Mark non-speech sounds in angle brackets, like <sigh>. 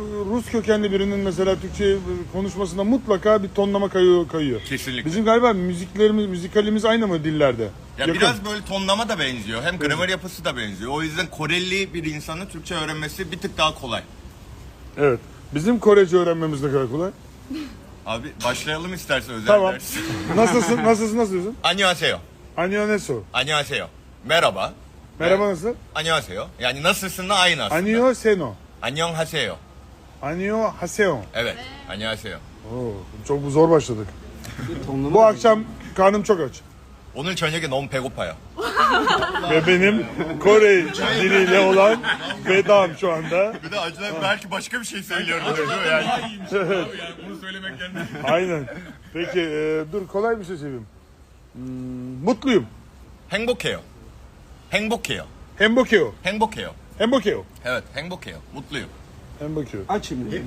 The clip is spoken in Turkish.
Rus kökenli birinin mesela Türkçe konuşmasında mutlaka bir tonlama kayıyor. kayıyor. Kesinlikle. Bizim galiba müziklerimiz, müzikalimiz aynı mı dillerde? Ya Yakın. biraz böyle tonlama da benziyor. Hem gramer yapısı da benziyor. O yüzden Koreli bir insanın Türkçe öğrenmesi bir tık daha kolay. Evet. Bizim Korece öğrenmemiz ne kadar kolay. Abi başlayalım istersen özel Tamam. ders. <laughs> Nasılsın? Nasılsın? Nasıl diyorsun? Annyeonghaseyo. Annyeonghaseyo. Annyeonghaseyo. Merhaba. Merhaba nasıl? Annyeonghaseyo. Yani nasılsın da aynı aslında. Annyeonghaseyo. Annyeonghaseyo. Annyeonghaseyo. Evet. Annyeonghaseyo. Oo, çok zor başladık. Bu akşam karnım çok aç. 오늘 저녁에 너무 배고파요. Ve benim Kore diliyle olan vedam şu anda. Bir de acıdan belki başka bir şey söylüyorum diyor yani. Bunu söylemek kendine. Aynen. Peki e, dur kolay bir şey söyleyeyim. Hmm, mutluyum. 행복해요. 행복해요. Hembokeo. 행복해요. Hembokeo. Evet, 행복해요. 무 tluyum. Hembokeo. Aç şimdi.